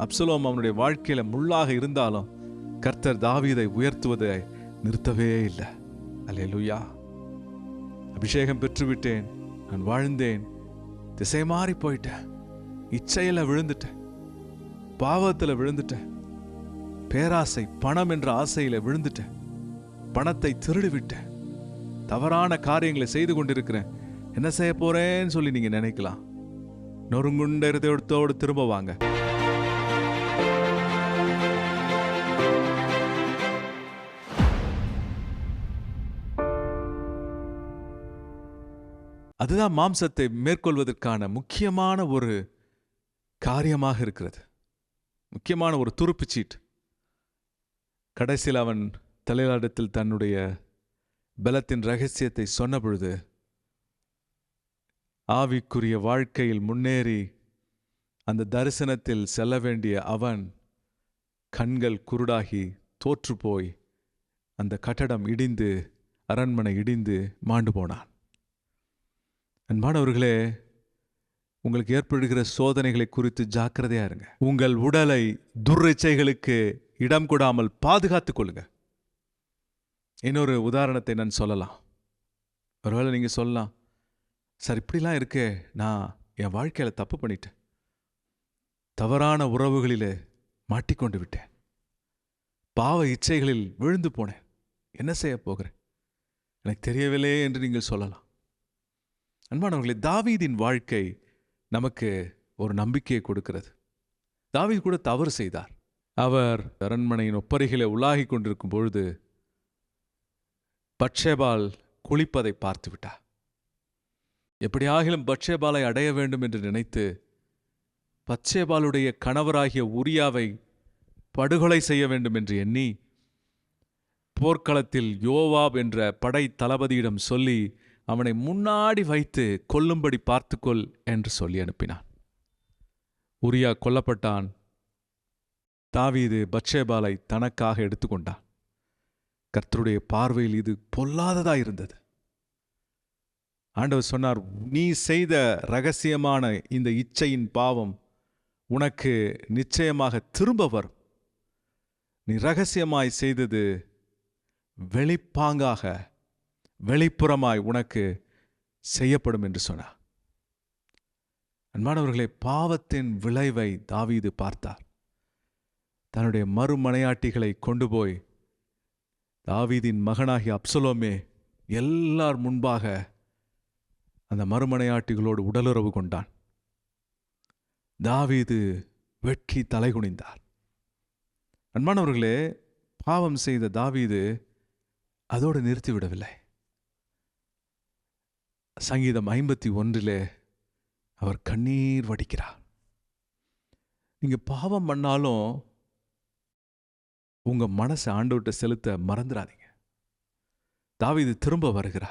Absalom அவனுடைய வாழ்க்கையில முள்ளாக இருந்தாலும் கர்த்தர் தாவீதை உயர்த்துவதை நிறுத்தவே இல்லை. லுயா அபிஷேகம் பெற்றுவிட்டேன் நான் வாழ்ந்தேன் திசை மாறி போயிட்டேன் இச்சையில விழுந்துட்டேன் பாவத்துல விழுந்துட்டேன் பேராசை பணம் என்ற ஆசையில விழுந்துட்டேன் பணத்தை திருடிவிட்டேன் தவறான காரியங்களை செய்து கொண்டிருக்கிறேன் என்ன செய்ய போறேன்னு சொல்லி நீங்க நினைக்கலாம். நொறுங்குண்ட இருதயத்தோடு திரும்ப வாங்க. அதுதான் மாம்சத்தை மேற்கொள்வதற்கான முக்கியமான ஒரு காரியமாக இருக்கிறது. முக்கியமான ஒரு துருப்புச் சீட்டு. கடைசியில் அவன் தலையாடத்தில் தன்னுடைய பலத்தின் ரகசியத்தை சொன்ன பொழுது ஆவிக்குரிய வாழ்க்கையில் முன்னேறி அந்த தரிசனத்தில் செல்ல வேண்டிய அவன் கண்கள் குருடாகி தோற்றுப்போய் அந்த கட்டடம் இடிந்து அரண்மனை இடிந்து மாண்டு போனான். அன்பானவர்களே உங்களுக்கு ஏற்படுகிற சோதனைகளை குறித்து ஜாக்கிரதையா இருங்க. உங்கள் உடலை துர்ரிச்சைகளுக்கு இடம் கொடாமல் பாதுகாத்துக் கொள்ளுங்க. இன்னொரு உதாரணத்தை நான் சொல்லலாம். ஒருவேளை நீங்க சொல்லலாம் சார் இப்படிலாம் இருக்கே நான் என் வாழ்க்கையில தப்பு பண்ணிட்டேன். தவறான உறவுகளிலே மாட்டிக்கொண்டு விட்டேன். பாவ இச்சைகளில் விழுந்து போனேன். என்ன செய்ய போகிறேன்? எனக்கு தெரியவில்லையே என்று நீங்கள் சொல்லலாம். அன்பானவர்களே தாவீதின் வாழ்க்கை நமக்கு ஒரு நம்பிக்கையை கொடுக்கிறது. தாவீது கூட தவறு செய்தார். அவர் அரண்மனையின் ஒப்பரிகளை உலாகி கொண்டிருக்கும் பொழுது பட்சேபால் குளிப்பதை பார்த்து விட்டார். எப்படியாகிலும் பட்சேபாலை அடைய வேண்டும் என்று நினைத்து பச்சேபாலுடைய கணவராகிய உரியாவை படுகொலை செய்ய வேண்டும் என்று எண்ணி போர்க்களத்தில் யோவாப் என்ற படை தளபதியிடம் சொல்லி அவனை முன்னாடி வைத்து கொல்லும்படி பார்த்துக்கொள் என்று சொல்லி அனுப்பினான். உரியா கொல்லப்பட்டான். தாவீது பட்சேபாலை தனக்காக எடுத்துக்கொண்டான். கர்த்தருடைய பார்வையில் இது பொல்லாததாயிருந்தது ஆண்டவர் சொன்னார் நீ செய்த ரகசியமான இந்த இச்சையின் பாவம் உனக்கு நிச்சயமாக திரும்ப வரும். நீ ரகசியமாய் செய்தது வெளிப்பாங்காக வெளிப்புறமாய் உனக்கு செய்யப்படும் என்று சொன்னார் அன்பானவர்களே பாவத்தின் விளைவை தாவீது பார்த்தார். தன்னுடைய மறுமனையாட்டிகளை கொண்டு போய் தாவீதின் மகனாகிய அப்சலோமே எல்லார் முன்பாக அந்த மறுமனையாட்டிகளோடு உடலுறவு கொண்டான். தாவீது வெட்கி தலைகுனிந்தார் அன்பானவர்களே பாவம் செய்த தாவீது அதோடு நிறுத்திவிடவில்லை. சங்கீதம் ஐம்பத்தி ஒன்றிலே அவர் கண்ணீர் வடிக்கிறார். நீங்க பாவம் பண்ணாலும் உங்க மனசை ஆண்டவர்கிட்ட செலுத்த மறந்துடாதீங்க தாவீது திரும்ப வருகிறா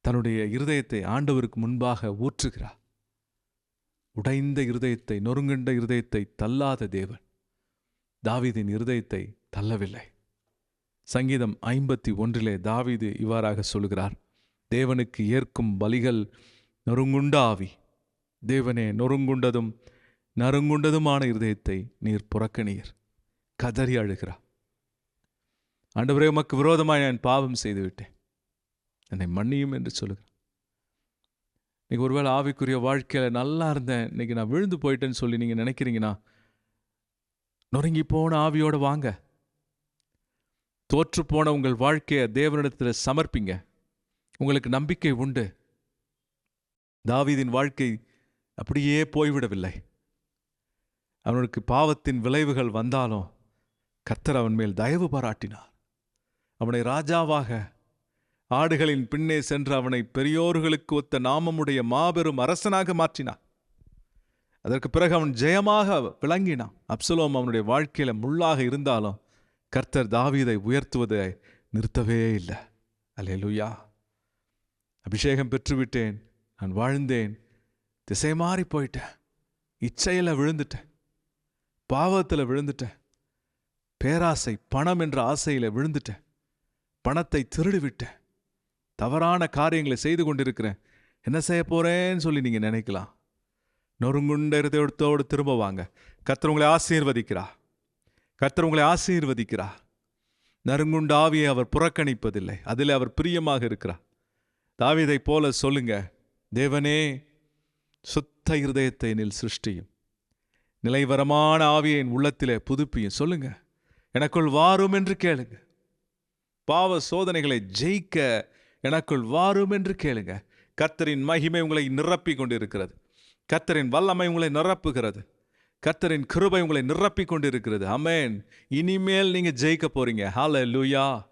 தன்னுடைய இருதயத்தை ஆண்டவருக்கு முன்பாக ஊற்றுகிறா உடைந்த இருதயத்தை நொறுங்குண்ட இருதயத்தை தள்ளாத தேவன் தாவீதின் இருதயத்தை தள்ளவில்லை. சங்கீதம் ஐம்பத்தி ஒன்றிலே தாவீது இவ்வாறாக சொல்கிறார் தேவனுக்கு ஏற்கும் பலிகள் நொறுங்குண்ட ஆவி தேவனே நொறுங்குண்டதும் நறுங்குண்டதுமான இருதயத்தை நீர் புறக்கணியர். கதறி அழுகிறார் ஆண்டவரே உமக்கு விரோதமாய் நான் பாவம் செய்துவிட்டேன். என்னை மன்னியும் என்று சொல்லுகிறேன் இன்னைக்கு ஒருவேளை ஆவிக்குரிய வாழ்க்கையில் நல்லா இருந்தேன் இன்னைக்கு நான் விழுந்து போயிட்டேன்னு சொல்லி நீங்கள் நினைக்கிறீங்கன்னா நொறுங்கி போன ஆவியோட வாங்க. தோற்று போன உங்கள் வாழ்க்கையை தேவனிடத்தில் சமர்ப்பிங்க. உங்களுக்கு நம்பிக்கை உண்டு. தாவீதின் வாழ்க்கை அப்படியே போய்விடவில்லை. அவனுக்கு பாவத்தின் விளைவுகள் வந்தாலும் கர்த்தர் அவன் மேல் தயவு பாராட்டினார். அவனை ராஜாவாக ஆடுகளின் பின்னே சென்று அவனை பெரியோர்களுக்கு ஒத்த நாமமுடைய மாபெரும் அரசனாக மாற்றினார் அதற்கு பிறகு அவன் ஜெயமாக விளங்கினான். அப்சலோம் அவனுடைய வாழ்க்கையில முள்ளாக இருந்தாலும் கர்த்தர் தாவீதை உயர்த்துவதை நிறுத்தவே இல்லை. லுயா அபிஷேகம் பெற்றுவிட்டேன் நான் வாழ்ந்தேன். திசை மாறி போயிட்டேன். இச்சையில் விழுந்துட்டேன். பாவத்தில் விழுந்துட்டேன். பேராசை பணம் என்ற ஆசையில் விழுந்துட்டேன். பணத்தை திருடிவிட்டேன். தவறான காரியங்களை செய்து கொண்டிருக்கிறேன். என்ன செய்ய போறேன்னு சொல்லி நீங்க நினைக்கலாம். நொறுங்குண்ட இருதயத்தோடு திரும்ப வாங்க. கத்திரவங்களை ஆசீர்வதிக்கிறா. கத்திரவங்களை ஆசீர்வதிக்கிறா. நறுங்குண்ட ஆவியை அவர் புறக்கணிப்பதில்லை. அதில் அவர் பிரியமாக இருக்கிறார். தாவிதை போல சொல்லுங்க. தேவனே சுத்த இருதயத்தை நில் சிருஷ்டியும். நிலைவரமான ஆவியை என் உள்ளத்திலே புதுப்பியும். சொல்லுங்க. எனக்குள் வாரும் என்று கேளுங்க. பாவ சோதனைகளை ஜெயிக்க எனக்குள் வாரும் என்று கேளுங்க. கத்தரின் மகிமை உங்களை நிரப்பி கொண்டிருக்கிறது. கத்தரின் வல்லமை உங்களை நிரப்புகிறது. கத்தரின் கிருபை உங்களை நிரப்பி கொண்டிருக்கிறது. அமேன் இனிமேல் நீங்க ஜெயிக்க போறீங்க. ஹால லூயா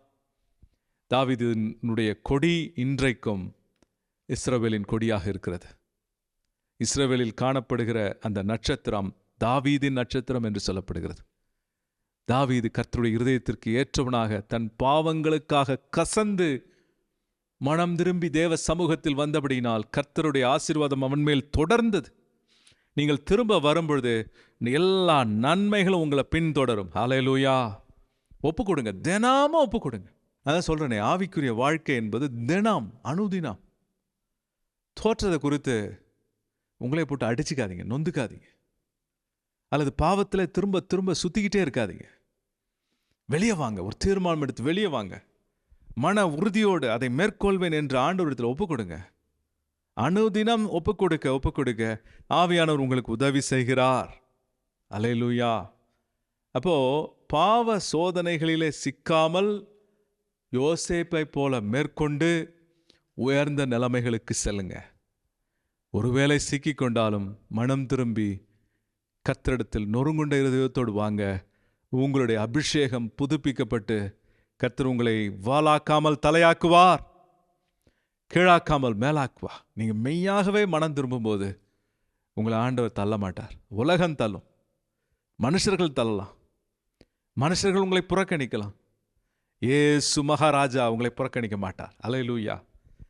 தாவிதினுடைய கொடி இன்றைக்கும் இஸ்ரவேலின் கொடியாக இருக்கிறது. இஸ்ரவேலில் காணப்படுகிற அந்த நட்சத்திரம் தாவீதின் நட்சத்திரம் என்று சொல்லப்படுகிறது. தாவீது கர்த்தருடைய இருதயத்திற்கு ஏற்றவனாக தன் பாவங்களுக்காக கசந்து மனம் திரும்பி தேவ சமூகத்தில் வந்தபடியினால் கர்த்தருடைய ஆசீர்வாதம் அவன் மேல் தொடர்ந்தது. நீங்கள் திரும்ப வரும்பொழுது எல்லா நன்மைகளும் உங்களை பின்தொடரும். அலையலூயா ஒப்பு கொடுங்க தினமும் ஒப்பு கொடுங்க அதான் சொல்கிறேனே ஆவிக்குரிய வாழ்க்கை என்பது தினம் அனுதினம். தோற்றதை குறித்து உங்களை போட்டு அடிச்சுக்காதீங்க நொந்துக்காதீங்க. அல்லது பாவத்தில் திரும்ப திரும்ப சுத்திக்கிட்டே இருக்காதீங்க. வெளியே வாங்க ஒரு தீர்மானம் எடுத்து வெளியே வாங்க. மன உறுதியோடு அதை மேற்கொள்வேன் என்று ஆண்டவரிடத்தில் ஒப்பு கொடுங்க. அனுதினம் ஒப்பு கொடுக்க ஒப்பு கொடுக்க ஆவியானவர் உங்களுக்கு உதவி செய்கிறார். அலையலூயா அப்போ பாவ சோதனைகளிலே சிக்காமல் யோசேப்பை போல மேற்கொண்டு உயர்ந்த நிலைமைகளுக்கு செல்லுங்க. ஒருவேளை சிக்கிக் கொண்டாலும் மனம் திரும்பி கர்த்தரிடத்தில் நொறுங்குண்ட இருதயத்தோடு வாங்க. உங்களுடைய அபிஷேகம் புதுப்பிக்கப்பட்டு கத்தர் உங்களை வாலாக்காமல் தலையாக்குவார். கீழாக்காமல் மேலாக்குவா. நீங்க மெய்யாகவே மனம் திரும்பும்போது உங்களை ஆண்டவர் தள்ள மாட்டார். உலகம் தள்ளும். மனுஷர்கள் தள்ளலாம். மனுஷர்கள் உங்களை புறக்கணிக்கலாம். ஏசு மகாராஜா உங்களை புறக்கணிக்க மாட்டார். அலையலூயா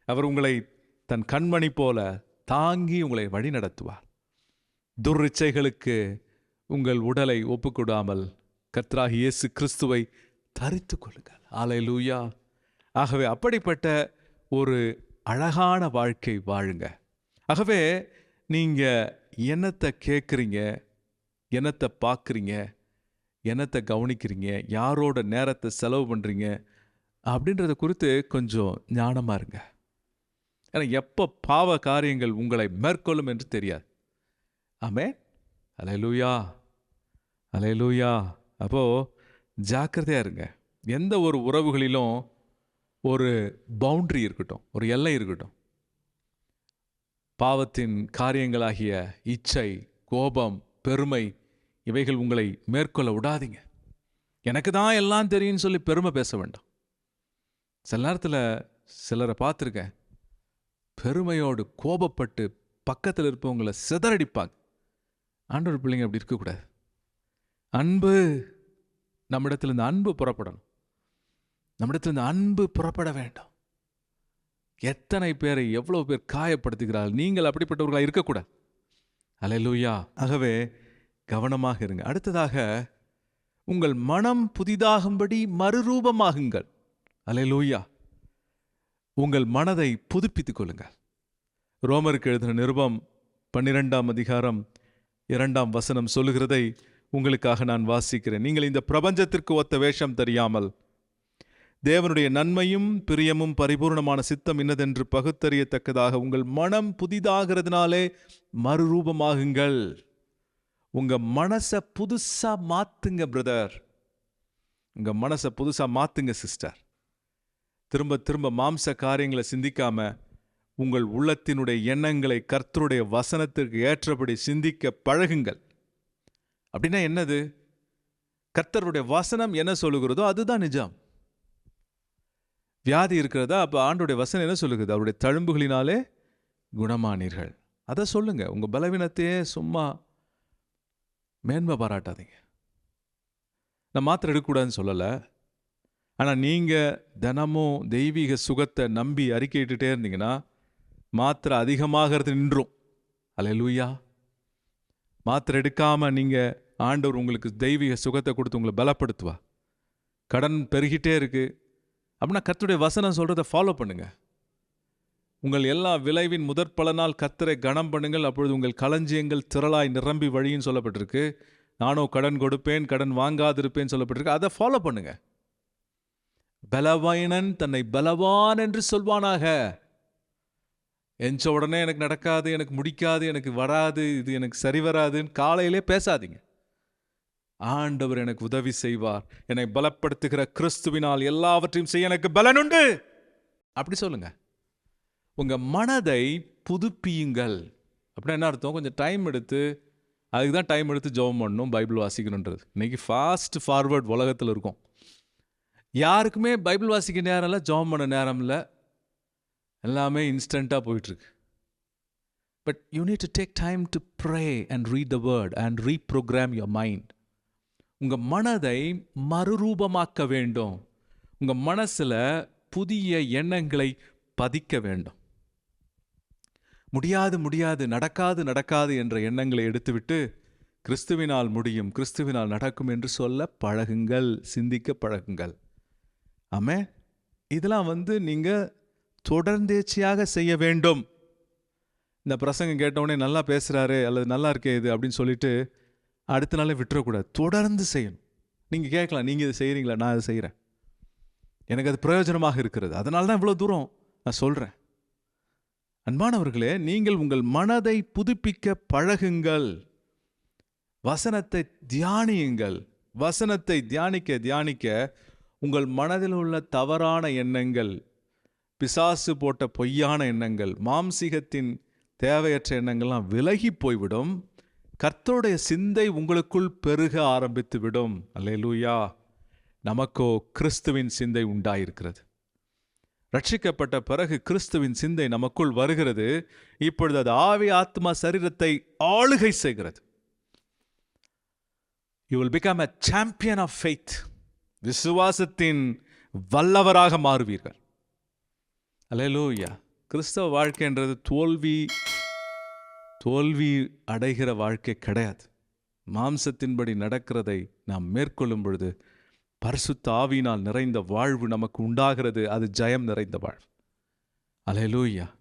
அவர் உங்களை தன் கண்மணி போல தாங்கி உங்களை வழி நடத்துவார். துர்ரிச்சைகளுக்கு உங்கள் உடலை ஒப்புக்கொடாமல் கத்ராகி இயேசு கிறிஸ்துவை தரித்து கொள்ளுங்கள். அலையலூயா ஆகவே அப்படிப்பட்ட ஒரு அழகான வாழ்க்கை வாழுங்க. ஆகவே நீங்க என்னத்தை கேட்குறீங்க என்னத்தை பார்க்குறீங்க என்னத்தை கவனிக்கிறீங்க? யாரோட நேரத்தை செலவு பண்ணுறீங்க அப்படின்றத குறித்து கொஞ்சம் ஞானமாக இருங்க. ஏன்னா எப்போ பாவ காரியங்கள் உங்களை மேற்கொள்ளும் என்று தெரியாது. ஆமே அலையலூயா. அலையலூயா. அப்போது ஜாக்கிரதையாக இருங்க. எந்த ஒரு உறவுகளிலும் ஒரு பவுண்ட்ரி இருக்கட்டும். ஒரு எல்லை இருக்கட்டும். பாவத்தின் காரியங்களாகிய இச்சை கோபம் பெருமை இவைகள் உங்களை மேற்கொள்ள விடாதீங்க. எனக்கு தான் எல்லாம் தெரியும்னு சொல்லி பெருமை பேச வேண்டாம். சில நேரத்தில் சிலரை பார்த்துருக்கேன். பெருமையோடு கோபப்பட்டு பக்கத்தில் இருப்பவங்களை சிதறடிப்பாங்க. ஆண்டவர் பிள்ளைங்க அப்படி இருக்கக்கூடாது அன்பு நம்மிடத்தில் இந்த அன்பு புறப்படணும். நம்மிடத்தில் இந்த அன்பு புறப்பட வேண்டும். எத்தனை பேரை எவ்வளோ பேர் காயப்படுத்துகிறார்கள்? நீங்கள் அப்படிப்பட்டவர்களாக இருக்கக்கூடாது. அலையலூயா ஆகவே கவனமாக இருங்க. அடுத்ததாக உங்கள் மனம் புதிதாகும்படி மறுரூபமாகுங்கள். அலையலூயா உங்கள் மனதை புதுப்பித்துக் கொள்ளுங்கள். ரோமருக்கு எழுதின நிருபம் பன்னிரெண்டாம் அதிகாரம் இரண்டாம் வசனம் சொல்லுகிறதை உங்களுக்காக நான் வாசிக்கிறேன். நீங்கள் இந்த பிரபஞ்சத்திற்கு ஒத்த வேஷம் தெரியாமல் தேவனுடைய நன்மையும் பிரியமும் பரிபூர்ணமான சித்தம் இன்னதென்று பகுத்தறியத்தக்கதாக உங்கள் மனம் புதிதாகிறதுனாலே மறுரூபமாகுங்கள். உங்க மனசை புதுசா மாத்துங்க பிரதர் உங்க மனசை புதுசா மாத்துங்க சிஸ்டர் திரும்ப திரும்ப மாம்ச காரியங்களை சிந்திக்காம உங்கள் உள்ளத்தினுடைய எண்ணங்களை கர்த்தருடைய வசனத்திற்கு ஏற்றபடி சிந்திக்க பழகுங்கள். அப்படின்னா என்னது? கர்த்தருடைய வசனம் என்ன சொல்லுகிறதோ அதுதான் நிஜம். வியாதி இருக்கிறதா? அப்போ ஆண்டுடைய வசனம் என்ன சொல்லுகிறது? அவருடைய தழும்புகளினாலே குணமானீர்கள். அதை சொல்லுங்க. உங்க பலவீனத்தையே சும்மா மேன்மை பாராட்டாதீங்க. நான் மாத்திரை எடுக்கக்கூடாதுன்னு சொல்லலை. ஆனால் நீங்கள் தினமும் தெய்வீக சுகத்தை நம்பி அறிக்கையிட்டுட்டே இருந்தீங்கன்னா மாத்திரை அதிகமாகிறது நின்றும். அல்லேலூயா. மாத்திரை எடுக்காமல் நீங்கள் ஆண்டவர் உங்களுக்கு தெய்வீக சுகத்தை கொடுத்து உங்களை பலப்படுத்துவா. கடன் பெருகிட்டே இருக்கு. அப்படின்னா கத்துடைய வசனம் சொல்கிறத ஃபாலோ பண்ணுங்க. உங்கள் எல்லா விளைவின் முதற் பலனால் கத்தரை கனம் பண்ணுங்கள். அப்பொழுது உங்கள் களஞ்சியங்கள் திரளாய் நிரம்பி வழின்னு சொல்லப்பட்டிருக்கு. நானோ கடன் கொடுப்பேன் கடன் வாங்காதிருப்பேன் சொல்லப்பட்டிருக்கு. அதை ஃபாலோ பண்ணுங்க. பலவாயினன் தன்னை பலவான் என்று சொல்வானாக. எஞ்ச உடனே எனக்கு நடக்காது எனக்கு முடிக்காது எனக்கு வராது இது எனக்கு சரி வராதுன்னு காலையிலே பேசாதீங்க. ஆண்டவர் எனக்கு உதவி செய்வார். என்னை பலப்படுத்துகிற கிறிஸ்துவினால் எல்லாவற்றையும் செய்ய எனக்கு பலன் உண்டு அப்படி சொல்லுங்க. உங்கள் மனதை புதுப்பியுங்கள். அப்படின்னா என்ன அர்த்தம்? கொஞ்சம் டைம் எடுத்து அதுக்கு தான் டைம் எடுத்து ஜெபம் பண்ணணும் பைபிள் வாசிக்கணுன்றது. இன்னைக்கு ஃபாஸ்ட் ஃபார்வர்ட் உலகத்தில் இருக்கும். யாருக்குமே பைபிள் வாசிக்க நேரம் இல்லை ஜெபம் பண்ண நேரம் இல்லை. எல்லாமே இன்ஸ்டண்ட்டாக போயிட்டுருக்கு. But you need to take time to pray and read the word and reprogram your mind உங்கள் மனதை மறுரூபமாக்க வேண்டும். உங்கள் மனசில் புதிய எண்ணங்களை பதிக்க வேண்டும். முடியாது முடியாது நடக்காது நடக்காது என்ற எண்ணங்களை எடுத்துவிட்டு கிறிஸ்துவினால் முடியும் கிறிஸ்துவினால் நடக்கும் என்று சொல்ல பழகுங்கள் சிந்திக்க பழகுங்கள். ஆமே இதெல்லாம் வந்து நீங்கள் தொடர்ந்தேச்சியாக செய்ய வேண்டும். இந்த பிரசங்கம் கேட்டவுடனே நல்லா பேசுகிறாரு அல்லது நல்லா இருக்கே இது அப்படின்னு சொல்லிட்டு அடுத்த நாளே விட்டுறக்கூடாது. தொடர்ந்து செய்யணும். நீங்கள் கேட்கலாம் நீங்கள் இது செய்கிறீங்களா நான் அதை செய்கிறேன் எனக்கு அது பிரயோஜனமாக இருக்கிறது. அதனால தான் இவ்வளோ தூரம் நான் சொல்கிறேன் அன்பானவர்களே நீங்கள் உங்கள் மனதை புதுப்பிக்க பழகுங்கள். வசனத்தை தியானியுங்கள். வசனத்தை தியானிக்க தியானிக்க உங்கள் மனதில் உள்ள தவறான எண்ணங்கள் பிசாசு போட்ட பொய்யான எண்ணங்கள் மாம்சீகத்தின் தேவையற்ற எண்ணங்கள்லாம் விலகி போய்விடும். கர்த்தருடைய சிந்தை உங்களுக்குள் பெருக ஆரம்பித்து விடும் அல்லேலூயா. நமக்கோ கிறிஸ்துவின் சிந்தை உண்டாயிருக்கிறது. ரட்சிக்கப்பட்ட பிறகு கிறிஸ்துவின் சிந்தை நமக்குள் வருகிறது. இப்பொழுது அது ஆவி ஆத்மா சரீரத்தை ஆளுகை செய்கிறது. You will become a champion of faith விசுவாசத்தின் வல்லவராக மாறுவீர்கள். அல்லேலூயா கிறிஸ்தவ வாழ்க்கைன்றது தோல்வி தோல்வி அடைகிற வாழ்க்கை கிடையாது. மாம்சத்தின்படி நடக்கிறதை நாம் மேற்கொள்ளும் பொழுது பரிசுத்த ஆவியினால் நிறைந்த வாழ்வு நமக்கு உண்டாகிறது. அது ஜெயம் நிறைந்த வாழ்வு. அலையலூயா.